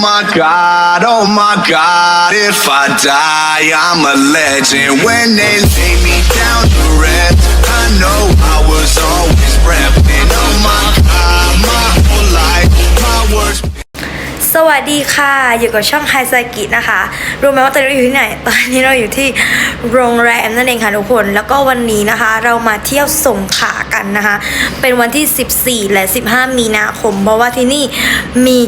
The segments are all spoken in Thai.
my god, oh my god, if I die, I'm a legend. When they lay me down to rest, I know I was always repping. Oh my god, my whole life, my words. สวัสดีค่ะ อยู่กับช่องไฮไซกินะคะ รู้ไหมว่าตอนนี้เราอยู่ที่ไหน ตอนนี้เราอยู่ที่โรงแรมนั่นเองค่ะทุกคน แล้วก็วันนี้นะคะ เรามาเที่ยวสงขลากันนะคะ เป็นวันที่ 14 และ 15 มีนาคม เพราะว่าที่นี่มี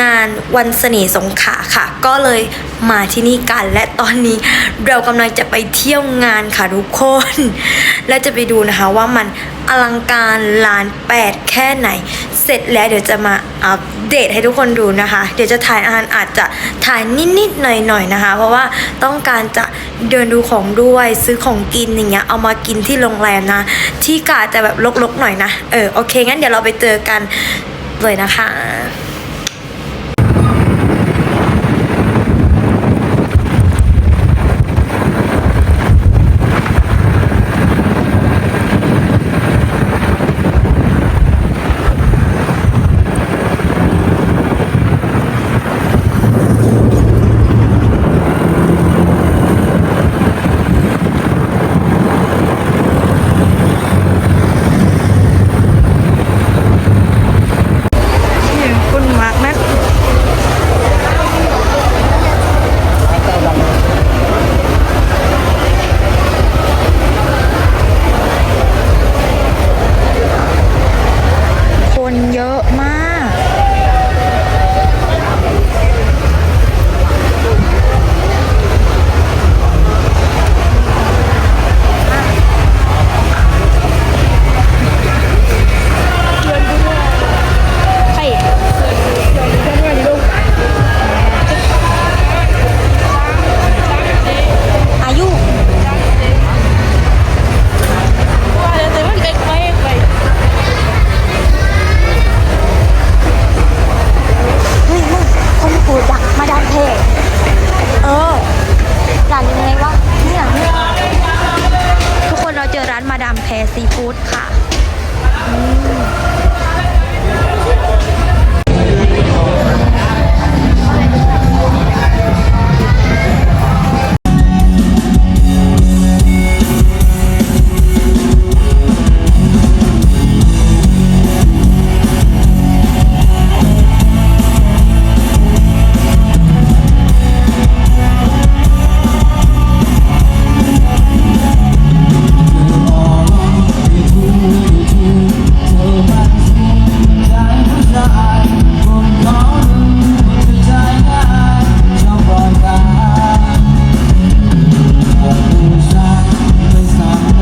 งานวันเสน่ห์สงขลาค่ะ ก็เลยมาที่นี่กัน และตอนนี้เรากำลังจะไปเที่ยวงานค่ะทุกคน และจะไปดูนะคะว่ามันอลังการล้านแปดแค่ไหน เสร็จแล้วเดี๋ยวจะมาอัปเดตให้ทุกคนดูนะคะ เดี๋ยวจะถ่ายอาหารอาจจะถ่ายนิดๆหน่อยๆนะคะ เพราะว่าต้องการจะเดินดูของด้วยซื้อของกินอย่างเงี้ยเอามากินที่โรงแรมนะ ที่กาจะแบบลกๆหน่อยนะเออโอเคงั้นเดี๋ยวเราไปเจอกันเลยนะคะ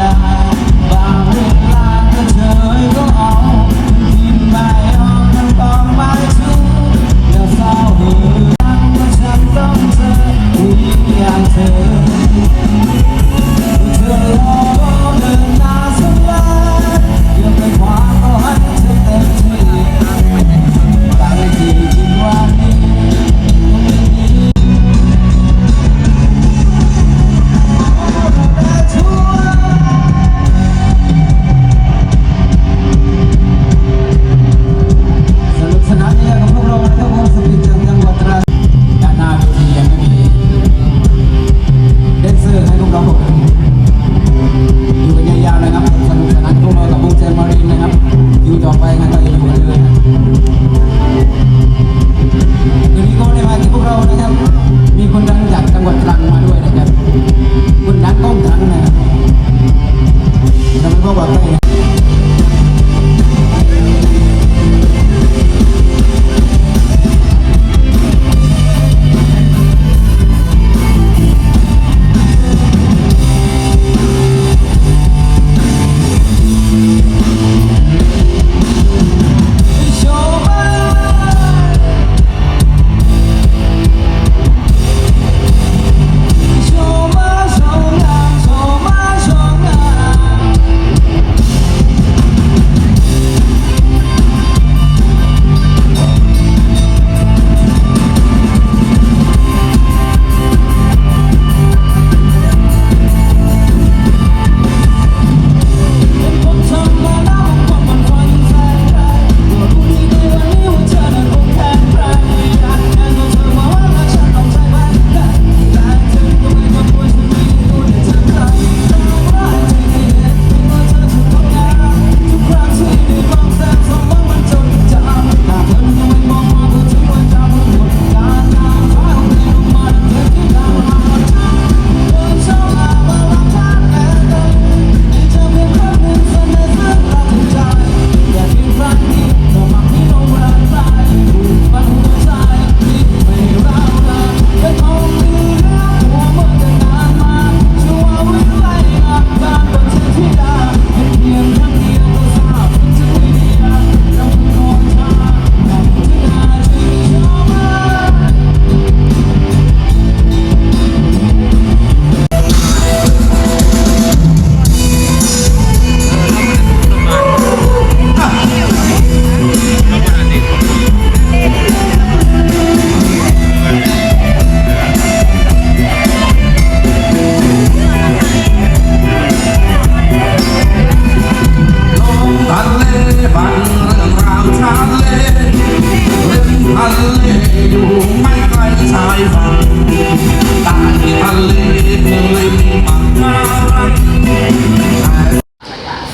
ลา Não. batalha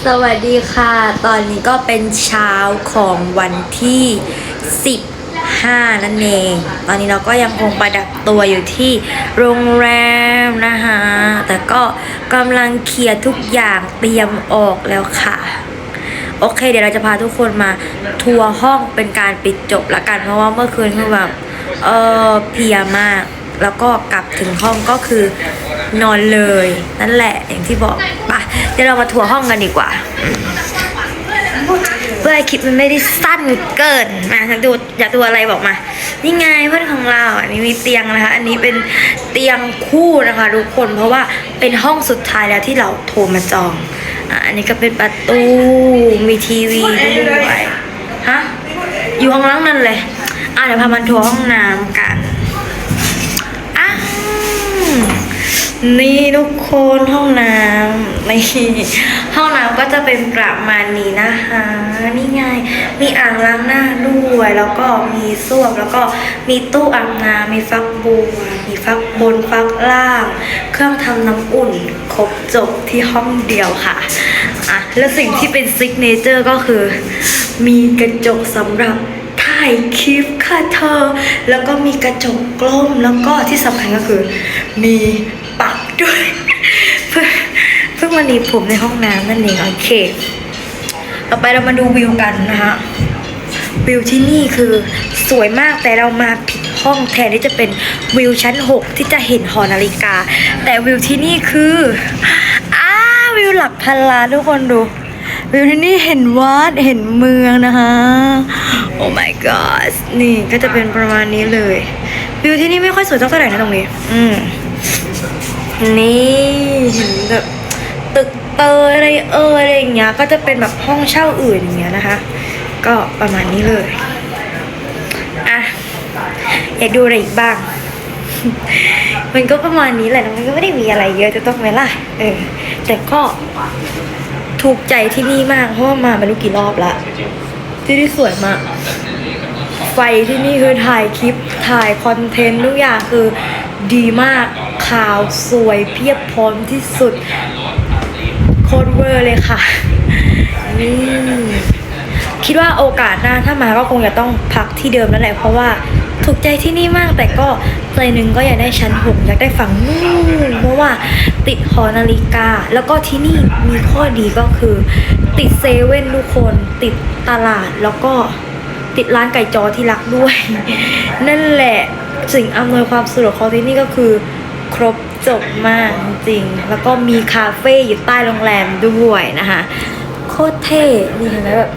สวัสดีค่ะ ตอนนี้ก็เป็นเช้าของวันที่ 15 นั่นเอง ตอนนี้เราก็ยังคงประดับตัวอยู่ที่โรงแรมนะคะ แต่ก็กำลังเคลียร์ทุกอย่างเตรียมออกแล้วค่ะ โอเค เดี๋ยวเราจะพาทุกคนมาทัวร์ห้องเป็นการปิดจบละกัน เพราะว่าเมื่อคืนคือแบบ เออเพียมาก แล้วก็กลับถึงห้องก็คือนอนเลย นั่นแหละอย่างที่บอกปะเดี๋ยวเรามาทัวร์ห้องกันดีกว่า เพื่อคลิปมันไม่ได้สั้นเกินมาอยากดูอยากดูอะไรบอกมา นี่ไงเพื่อนของเราอันนี้มีเตียงนะคะ อันนี้เป็นเตียงคู่นะคะทุกคนเพราะว่าเป็นห้องสุดท้ายแล้วที่เราโทรมาจองอันนี้ก็เป็นประตูมีทีวีด้วยฮะอยู่ห้องล่างนั่นเลย อะเดี๋ยวพามันทัวร์ห้องน้ำกันอ้าว นี่ทุกคนห้องน้ำนี่ห้องน้ำก็จะเป็นประมาณนี้นะคะ นี่ไง มีอ่างล้างหน้าด้วย แล้วก็มีส้วมแล้วก็มีตู้อาบน้ำมีฟักบัวมีฟักบนฟักล่าง เครื่องทำน้ำอุ่น ครบจบที่ห้องเดียวค่ะอะแล้วสิ่งที่เป็นซิกเนเจอร์ก็คือ มีกระจกสำหรับถ่ายคลิปค่ะเธอ แล้วก็มีกระจกกล้มแล้วก็ที่สำคัญก็คือ มี มาหนีผมในห้องน้ำนั่นเองโอเค ต่อไปเรามาดูวิวกันนะคะวิวที่นี่คือสวยมากแต่เรามาผิดห้องแทนที่จะเป็นวิวชั้น 6 ที่จะเห็นหอนาฬิกา แต่วิวที่นี่คืออ้าวิวหลักพันล้านทุกคนดู วิวที่นี่เห็นวัดเห็นเมืองนะคะ โอ้ my god นี่ก็จะเป็นประมาณนี้เลย วิวที่นี่ไม่ค่อยสวยเท่าไหร่นะตรงนี้ อืมนี่เห็นแบบ เตยอะไรเอออะไรอย่างเงี้ย ก็จะเป็นแบบห้องเช่าอื่นอย่างเงี้ยนะคะ ก็ประมาณนี้เลย อะ อยากดูอะไรอีกบ้าง มันก็ประมาณนี้แหละ มันก็ไม่ได้มีอะไรเยอะจะต้องไหมล่ะ เออ แต่ก็ถูกใจที่นี่มาก เพราะว่ามาไม่รู้กี่รอบละ ที่นี่สวยมาก ไฟที่นี่คือถ่ายคลิป ถ่ายคอนเทนต์ทุกอย่างคือดีมากข่าวสวยเพียบพร้อมที่สุด ตรเวอร์เลยค่ะนี่คิดว่าโอกาสหน้าถ้ามาก็คงจะต้องพักที่เดิมนั่นแหละเพราะว่าถูกใจที่นี่มากแต่ก็ใจหนึ่งก็อยากได้ชั้นหกอยากได้ฝั่งนู่นเพราะว่าติดหอนาฬิกา แล้วก็ที่นี่มีข้อดีก็คือ ติดเซเว่นทุกคนติดตลาดแล้วก็ติดร้านไก่จอที่รักด้วย นั่นแหละสิ่งอำนวยความสะดวกของที่นี่ก็คือครบ จบมากจริง แล้วก็มีคาเฟ่อยู่ใต้โรงแรมด้วยนะคะ โคตรเท่นี่เห็นไหมแบบ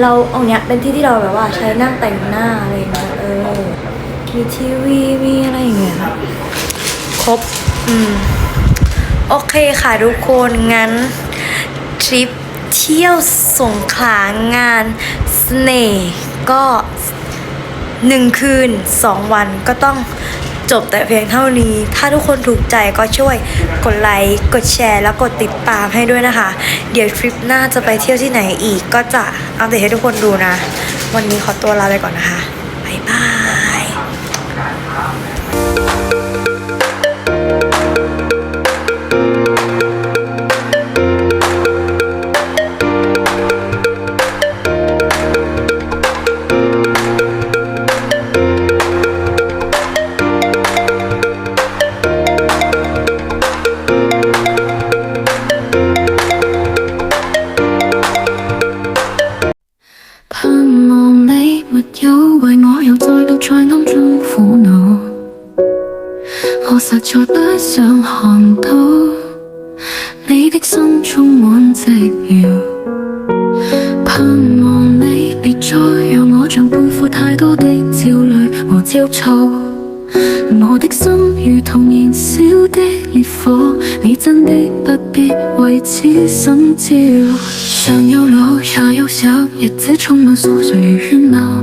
เราเอาเนี้ยเป็นที่ที่เราแบบว่าใช้นั่งแต่งหน้าอะไรเงี้ยเออ มีทีวีมีอะไรอย่างเงี้ยครบครบอืม โอเคค่ะทุกคนงั้นทริปเที่ยวสงขลางานเสน่ห์ก็หนึ่งคืนสองวันก็ต้อง จบแต่เพียงเท่านี้ ถ้าทุกคนถูกใจก็ช่วยกดไลค์ กดแชร์ แล้วกดติดตามให้ด้วยนะคะ เดี๋ยวทริปหน้าจะไปเที่ยวที่ไหนอีกก็จะอัปเดตให้ทุกคนดูนะ วันนี้ขอตัวลาไปก่อนนะคะ 再让我像背负太多的焦虑。和焦躁。我的心如同燃烧的烈火，你真的不必为此心焦。上有老下有小，日子充满琐碎与喧闹。